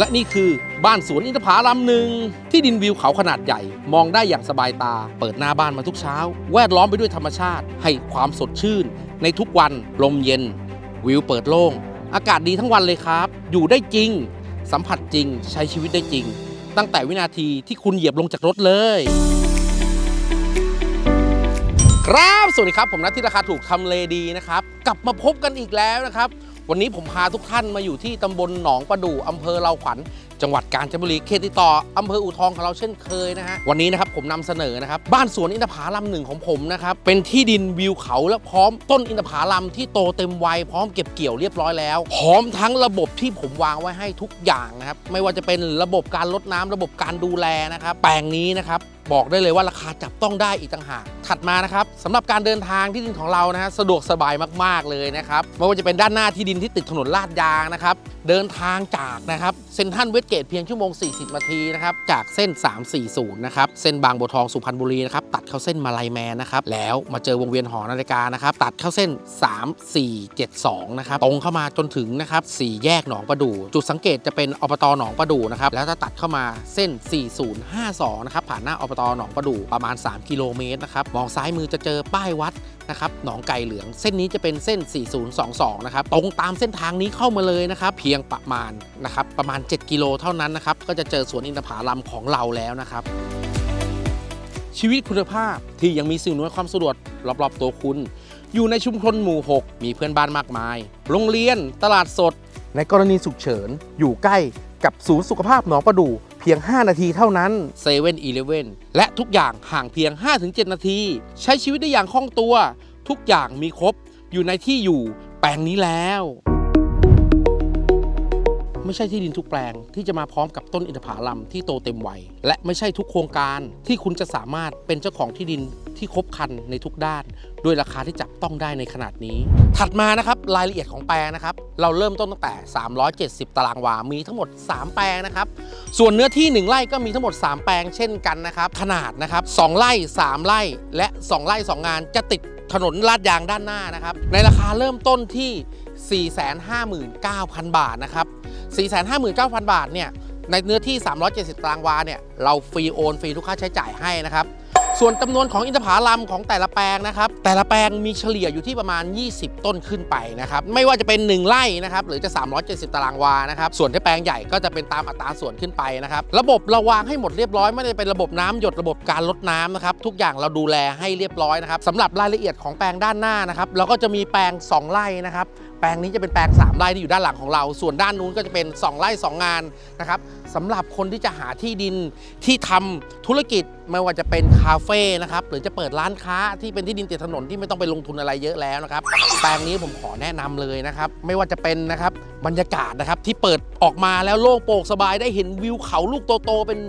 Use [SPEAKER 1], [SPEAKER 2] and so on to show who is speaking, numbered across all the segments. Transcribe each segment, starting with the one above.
[SPEAKER 1] และนี่คือบ้านสวนอินทผลัมหนึ่งที่ดินวิวเขาขนาดใหญ่ มองได้อย่างสบายตา เปิดหน้าบ้านมาทุกเช้า แวดล้อมไปด้วยธรรมชาติ ให้ความสดชื่น ในทุกวันลมเย็น วิวเปิดโล่ง อากาศดีทั้งวันเลยครับ อยู่ได้จริง สัมผัสจริง ใช้ชีวิตได้จริง ตั้งแต่วินาทีที่คุณเหยียบลงจากรถเลยครับ สวัสดีครับ ผมนัทที่ราคาถูกทำเลดีนะครับ กลับมาพบกันอีกแล้วนะครับ วันนี้ผมพาทุกท่านมาอยู่ที่ตำบลหนองประดู่อำเภอเราขวัญ จังหวัดกาญจนบุรีเขตติดต่ออำเภออูทองของเราเช่นเคยนะฮะวันนี้นะครับผมนำเสนอนะครับบ้านสวนอินทผลัมหนึ่งของผมนะครับเป็นที่ดินวิวเขาและพร้อมต้นอินทผลัมที่โตเต็มวัยพร้อมเก็บเกี่ยวเรียบร้อยแล้ว พร้อมทั้งระบบที่ผมวางไว้ให้ทุกอย่างนะครับไม่ว่าจะเป็นระบบการลดน้ำระบบการดูแลนะครับแปลงนี้นะครับบอกได้เลยว่าราคาจับต้องได้อีกต่างหาก ถัดมานะครับสำหรับการเดินทางที่ดินของเรานะฮะสะดวกสบายมากๆเลยนะครับไม่ว่าจะเป็นด้านหน้าที่ดินที่ติดถนนลาดยางนะครับเดินทางจากนะครับเซ็นทรัลเวสเกตเพียงชั่วโมง 40 นาทีนะครับจากเส้น 340 นะครับ เส้นบางบัวทองสุพรรณบุรีนะครับ ตัดเข้าเส้นมาลายแมนนะครับ แล้วมาเจอวงเวียนหอนาฬิกานะครับ ตัดเข้าเส้น 3472 นะครับ ตรงเข้ามาจนถึงนะครับสี่แยกหนองประดู่จุดสังเกตจะเป็นอบตหนองประดู่นะครับ แล้วถ้าตัดเข้ามาเส้น 4052 นะครับผ่านหน้าอบตหนองประดู่ประมาณ 3 กิโลเมตรนะครับมองซ้ายมือจะเจอป้ายวัด นะครับหนองไก่เหลือง เส้นนี้จะเป็นเส้น 4022 นะครับ ตรงตามเส้นทางนี้เข้ามาเลยนะครับ เพียงประมาณนะครับประมาณ 7 กิโลเท่านั้นนะครับ ก็จะเจอสวนอินทผลัมของเราแล้วนะครับ ชีวิตคุณภาพที่ยังมีสิ่งอำนวยความสะดวกรอบๆตัวคุณ อยู่ในชุมชนหมู่ 6 มีเพื่อนบ้านมากมาย โรงเรียนตลาดสด ในกรณีฉุกเฉินอยู่ใกล้กับศูนย์สุขภาพหนองประดู่ เพียง 5 นาทีเท่านั้น7 e เ e ่ e อและทุกอย่างห่างเพียง 5-7 นาที ใช้ชีวิตได้อย่างคล่องตัว ทุกอย่างมีครบอยู่ในที่อยู่แปลงนี้แล้ว ไม่ใช่ที่ดินทุกแปลงที่จะมาพร้อมกับต้นอินทผลัมที่โตเต็มวัย และไม่ใช่ทุกโครงการที่คุณจะสามารถเป็นเจ้าของที่ดินที่ครบคันในทุกด้าน ด้วยราคาที่จับต้องได้ในขนาดนี้ ถัดมานะครับรายละเอียดของแปลงนะครับ เราเริ่มต้นตั้งแต่ 370 ตารางวา มีทั้งหมด 3 แปลงนะครับ ส่วนเนื้อที่ 1 ไร่ก็มีทั้งหมด 3 แปลงเช่นกันนะครับ ขนาดนะครับ 2 ไร่ 3 ไร่ และ 2 ไร่ 2 งานจะติดถนนลาดยางด้านหน้านะครับ ในราคาเริ่มต้นที่ 459,000 บาทนะครับ 459,000 บาทเนี่ยในเนื้อที่ 370 ตารางวาเนี่ยเราฟรีโอนฟรีทุกค่าใช้จ่ายให้นะครับ ส่วนจำนวนของอินทผลัมของแต่ละแปลงนะครับ แต่ละแปลงมีเฉลี่ยอยู่ที่ประมาณ 20 ต้นขึ้นไปนะครับ ไม่ว่าจะเป็น 1 ไร่นะครับ หรือจะ 370 ตารางวานะครับ ส่วนที่แปลงใหญ่ก็จะเป็นตามอัตราส่วนขึ้นไปนะครับ ระบบเราวางให้หมดเรียบร้อย ไม่ได้เป็นระบบน้ำหยดระบบการลดน้ำนะครับ ทุกอย่างเราดูแลให้เรียบร้อยนะครับสำหรับรายละเอียดของแปลงด้านหน้านะครับ เราก็จะมีแปลง 2 ไร่นะครับ แปลงนี้จะเป็นแปลง3ไร่ที่อยู่ด้านหลังของเรา ส่วนด้านนู้นก็จะเป็น 2 ไร่2งานนะครับสำหรับคนที่จะหาที่ดินที่ทำธุรกิจไม่ว่าจะเป็นคาเฟ่นะครับหรือจะเปิดร้านค้าที่เป็นที่ดินติดถนนที่ไม่ต้องไปลงทุนอะไรเยอะแล้วนะครับแปลงนี้ผมขอแนะนำเลยนะครับไม่ว่าจะเป็นนะครับบรรยากาศนะครับที่เปิดออกมาแล้วโล่งโปร่งสบายได้เห็นวิวเขาลูกโตๆเป็น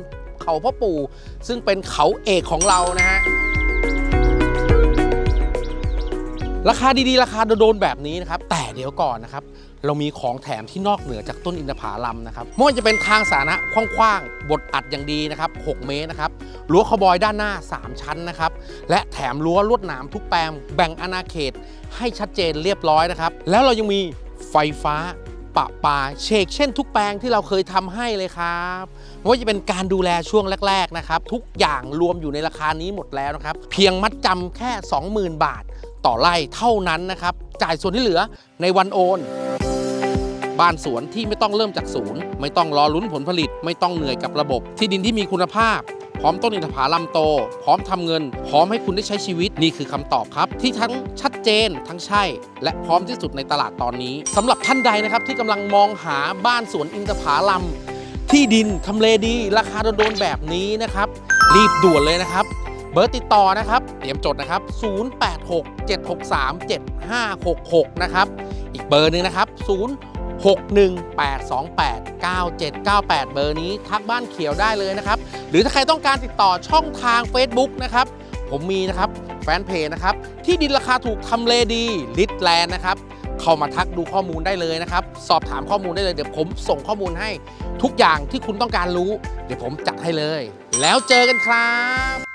[SPEAKER 1] เขาพ่อปู่ ซึ่งเป็นเขาเอกของเรานะฮะ ราคาดีๆ ราคาโดนๆแบบนี้นะครับ แต่เดี๋ยวก่อนนะครับ เรามีของแถมที่นอกเหนือจากต้นอินทผลัมนะครับไม่ว่าจะเป็นทางสาธารณะกว้างๆบดอัดอย่างดีนะครับ 6 เมตรนะครับรั้วคาวบอยด้านหน้า 3 ชั้นนะครับ และแถมรั้วลวดหนามทุกแปลงแบ่งอาณาเขตให้ชัดเจนเรียบร้อยนะครับ แล้วเรายังมีไฟฟ้าปะปาเชกเช่นทุกแปลงที่เราเคยทำให้เลยครับ ไม่ว่าจะเป็นการดูแลช่วงแรก ๆ นะครับ ทุกอย่างรวมอยู่ในราคานี้หมดแล้วนะครับ เพียงมัดจำแค่ 20,000 บาท ต่อไร่เท่านั้นนะครับ จ่ายส่วนที่เหลือในวันโอน บ้านสวนที่ไม่ต้องเริ่มจากศูนย์ ไม่ต้องรอลุ้นผลผลิต ไม่ต้องเหนื่อยกับระบบ ที่ดินที่มีคุณภาพ พร้อมต้นอินทผลัมโต พร้อมทำเงิน พร้อมให้คุณได้ใช้ชีวิตนี่คือคำตอบครับ ที่ทั้งชัดเจนทั้งใช่ และพร้อมที่สุดในตลาดตอนนี้สำหรับท่านใดนะครับที่กำลังมองหาบ้านสวนอินทผลัม ที่ดินทำเลดีราคาโดนๆแบบนี้นะครับ รีบด่วนเลยนะครับ เบอร์ติดต่อนะครับ เตรียมจดนะครับ 0867637566 นะครับ อีกเบอร์หนึ่งนะครับ 0618289798 เบอร์นี้ทักบ้านเขียวได้เลยนะครับ หรือถ้าใครต้องการติดต่อช่องทาง Facebook นะครับ ผมมีนะครับแฟนเพจนะครับ ที่ดินราคาถูกทำเลดีลิทแลนด์นะครับ เข้ามาทักดูข้อมูลได้เลยนะครับ สอบถามข้อมูลได้เลยเดี๋ยวผมส่งข้อมูลให้ทุกอย่างที่คุณต้องการรู้ เดี๋ยวผมจัดให้เลย แล้วเจอกันครับ